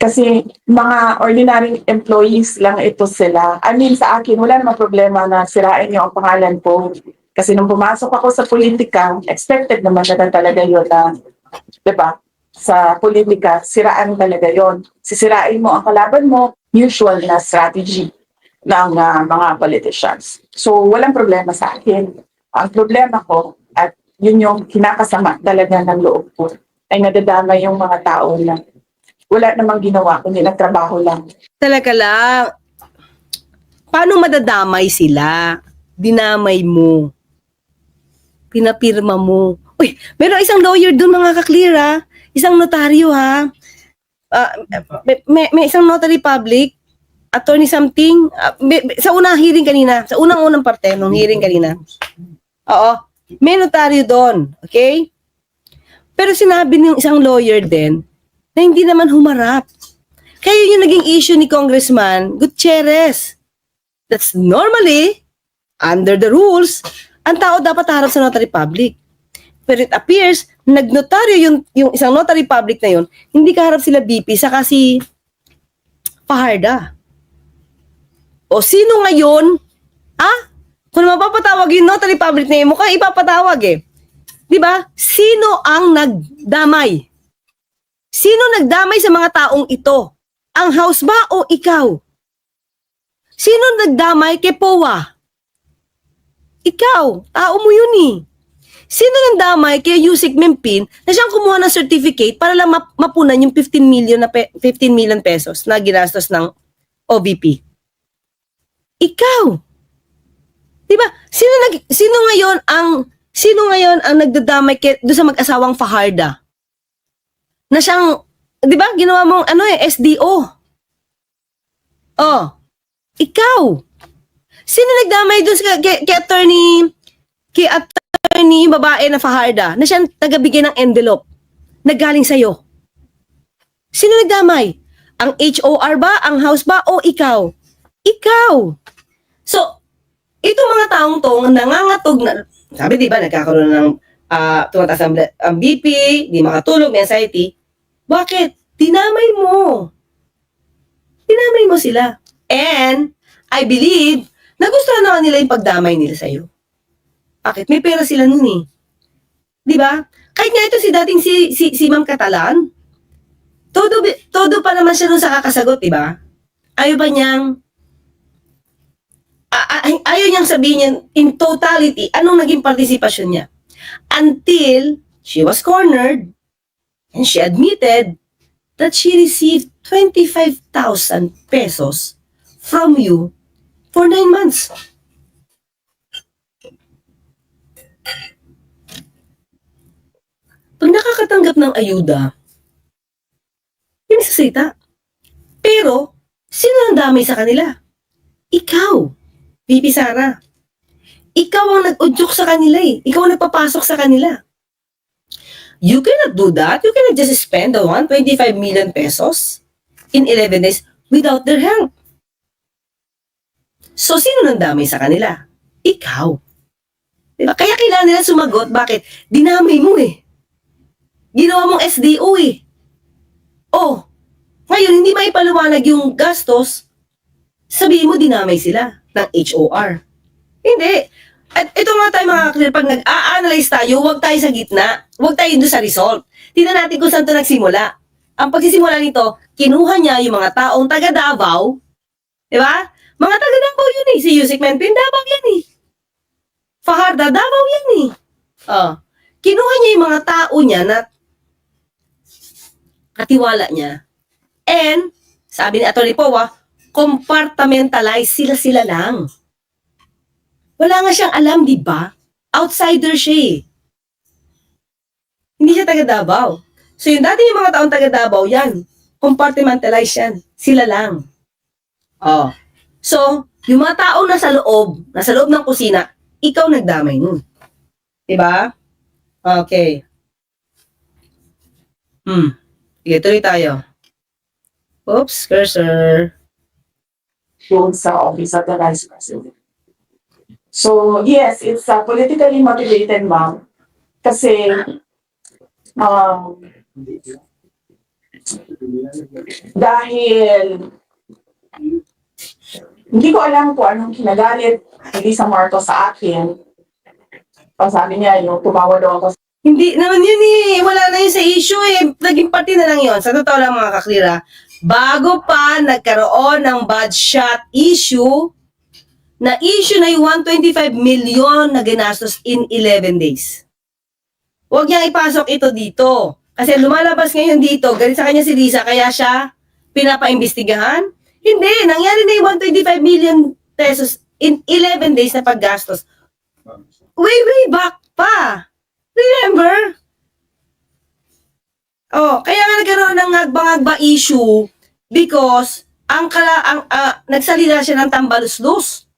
Kasi mga ordinary employees lang ito sila. I mean, sa akin, wala namang problema na sirain niyo ang pangalan ko. Kasi nung pumasok ako sa politika, expected naman na talaga yun na, di ba? Sa politika, siraan talaga yon. Sisirain mo ang kalaban mo, usual na strategy ng ah, mga politicians. So, walang problema sa akin. Ang problema ko, at yun yung kinakasama talaga ng loob ko, ay nadadama yung mga tao na wala namang ginawa, kundi nagtrabaho lang. Talaga lang. Paano madadamay sila? Dinamay mo. Pinapirma mo. Uy, meron isang lawyer doon mga kaklear ha. Isang notaryo ha. Ah, may, may, isang notary public, attorney something, ah, may- may- sa unang hearing kanina, sa unang-unang parte nung hearing kanina. Oo. May notaryo doon. Okay? Pero sinabi ng isang lawyer din, na hindi naman humarap. Kaya yun yung naging issue ni Congressman Gutierrez. That's normally, under the rules, ang tao dapat harap sa notary public. Pero it appears, nagnotaryo yung, yung isang notary public na yun, hindi kaharap sila BP, saka si Paharda. O sino ngayon? Ah? Kung mapapatawag yung notary public na yun, mukhang ipapatawag eh. Ba? Sino ang nagdamay? Sino nagdamay sa mga taong ito? Ang house ba o ikaw? Sino nagdamay kay POA? Ikaw, tao mo yun eh. Sino nagdamay kay Yusik Mempin na siyang kumuha ng certificate para lang map- mapunan yung 15 million na pe- 15 million pesos na ginastos ng OVP? Ikaw. 'Di ba? Sino nag sino ngayon ang sino ngayon ang nagdadamay kay do sa mag-asawang Fajarda? Na siyang, di ba, ginawa mong ano eh, SDO. Oh, ikaw. Sino nagdamay dun sa, kay, kay attorney, kay attorney babae na Fajarda, na siyang tagabigay ng envelope, naggaling sa'yo? Sino nagdamay? Ang HOR ba? Ang house ba? O ikaw? Ikaw. So, itong mga taong to, nangangatog na, sabi di ba, nagkakaroon ng uh, tumataas ang, ang BP, di makatulog, may anxiety. Bakit? Dinamay mo. Dinamay mo sila. And, I believe, nagustuhan naman nila yung pagdamay nila sa'yo. Bakit? May pera sila nun eh. Di ba? Kahit nga ito si dating si, si, si Ma'am Catalan, todo, todo pa naman siya nun sa kakasagot, di ba? Ayaw ba niyang a- a- ayaw niyang sabihin yan in totality anong naging partisipasyon niya until she was cornered and she admitted that she received 25,000 pesos from you for nine months. Pag nakakatanggap ng ayuda, yun sa salita. Pero, sino ang damay sa kanila? Ikaw, Bibi Sara. Ikaw ang nag-udyok sa kanila eh. Ikaw ang nagpapasok sa kanila. You cannot do that. You cannot just spend the 125 million pesos in 11 days without their help. So, sino nang damay sa kanila? Ikaw. Diba? Kaya kailangan nila sumagot. Bakit? Dinamay mo eh. Ginawa mong SDO eh. Oh, ngayon hindi maipaliwanag yung gastos, sabihin mo dinamay sila ng HOR. Hindi. At ito nga tayo mga clear, pag nag-a-analyze tayo, huwag tayo sa gitna. Huwag tayo doon sa result. Tingnan natin kung saan ito nagsimula. Ang pagsisimula nito, kinuha niya yung mga taong taga Davao. Di ba? Mga taga Davao yun eh. Si Yusik Menpin, Davao yan eh. Fajarda, Davao yan eh. Oh. Kinuha niya yung mga tao niya na katiwala niya. And, sabi ni Atty. Powa, compartmentalize sila-sila lang. Wala nga siyang alam, di ba? Outsider siya eh. Hindi siya taga Davao. So yung dati yung mga taong taga Davao, yan. Compartmentalize yan. Sila lang. Oh. So, yung mga taong nasa loob, nasa loob ng kusina, ikaw nagdamay nun. Diba? Okay. Hmm. Sige, tuloy tayo. Oops, cursor. Yun sa office of the vice president. So, yes, it's uh, politically motivated, ma'am. Kasi, um, Dahil hindi ko alam kung anong kinagalit ni Lisa Marcos sa akin. Pag sabi niya, yung tumawa daw ako Hindi naman yun eh. Wala na yun sa issue eh. Naging parte na lang yun. Sa totoo lang mga kaklira, bago pa nagkaroon ng bad shot issue, na issue na yung 125 million na ginastos in 11 days. Huwag niya ipasok ito dito. Kasi lumalabas ngayon dito, galit sa kanya si Lisa, kaya siya pinapaimbestigahan. Hindi, nangyari na yung 125 million pesos in 11 days na paggastos. Way, way back pa. Remember? Oh, kaya nga nagkaroon ng agba-agba issue because ang kala ang ah, nagsalita siya ng tambaluslos.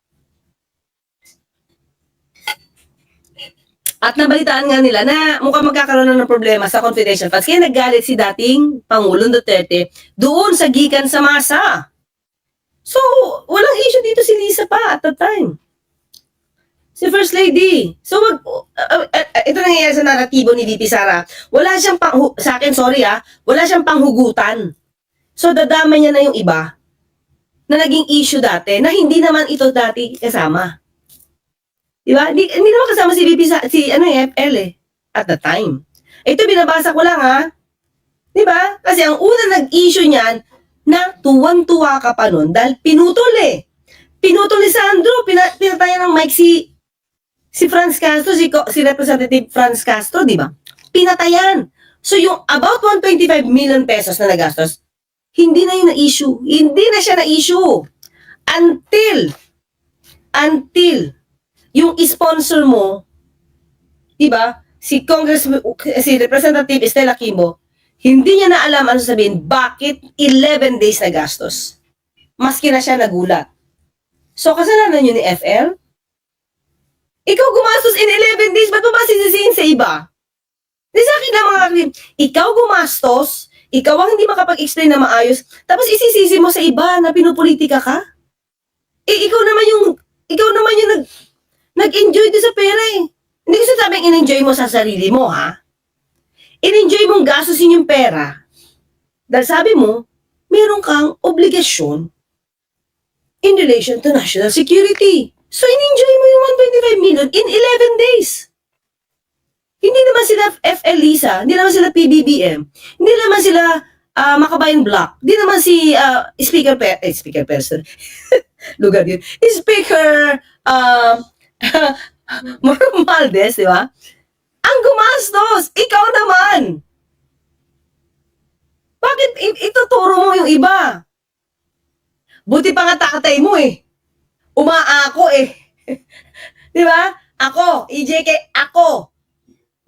At nabalitaan nga nila na mukhang magkakaroon na ng problema sa confidential funds. Kaya naggalit si dating Pangulong Duterte doon sa gikan sa masa. So, walang issue dito si Lisa pa at the time. Si First Lady. So, wag, uh, uh, uh, ito nangyayari sa naratibo ni VP Sara. Wala siyang pang, sa akin, sorry ah, wala siyang panghugutan. So, dadamay niya na yung iba na naging issue dati na hindi naman ito dati kasama. Di ba? Hindi, hindi naman kasama si VP sa, si ano eh, FL eh, at the time. Ito binabasa ko lang ha. Di ba? Kasi ang una nag-issue niyan na tuwan-tuwa ka pa nun dahil pinutol eh. Pinutol ni Sandro, pina, pinatayan ng mic si si Franz Castro, si, si Representative Franz Castro, di ba? Pinatayan. So yung about 125 million pesos na nagastos, hindi na yun na-issue. Hindi na siya na-issue. Until, until, yung sponsor mo, di ba, si Congress, si Representative Estela Kimbo, hindi niya na alam ano sabihin, bakit 11 days na gastos. Maski na siya nagulat. So, kasalanan yun ni FL? Ikaw gumastos in 11 days, ba't mo ba sisisihin sa iba? Di sa akin lang mga kapatid, ikaw gumastos, ikaw ang hindi makapag-explain na maayos, tapos isisisi mo sa iba na pinupolitika ka? Eh, ikaw naman yung, ikaw naman yung nag, nag-enjoy doon sa pera eh. Hindi ko sabing in-enjoy mo sa sarili mo, ha? In-enjoy mong gastusin yung pera. Dahil sabi mo, meron kang obligasyon in relation to national security. So, in-enjoy mo yung 125 million in 11 days. Hindi naman sila FL Lisa, hindi naman sila PBBM, hindi naman sila ah, Makabayan Block, hindi naman si ah, Speaker per eh, Speaker person. Lugar yun. Speaker um Romualdez, di ba? Ang gumastos, ikaw naman. Bakit ituturo mo yung iba? Buti pa nga tatay mo eh. Umaako eh. di ba? Ako, EJK, ako.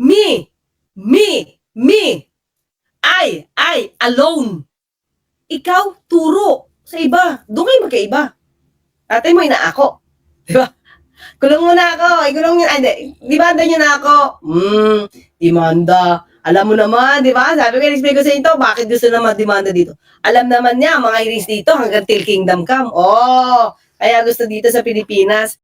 Me, me, me. I, I, alone. Ikaw, turo sa iba. Doon kayo magkaiba. Tatay mo, inaako. Di ba? Kulong mo na ako. Ikulong nyo. Ay, di. Nyo na ako. Hmm, demanda. Alam mo naman, di ba? Sabi ko, explain ko sa inyo, bakit gusto naman demanda dito? Alam naman niya, mga hearings dito hanggang till kingdom come. Oh, kaya gusto dito sa Pilipinas,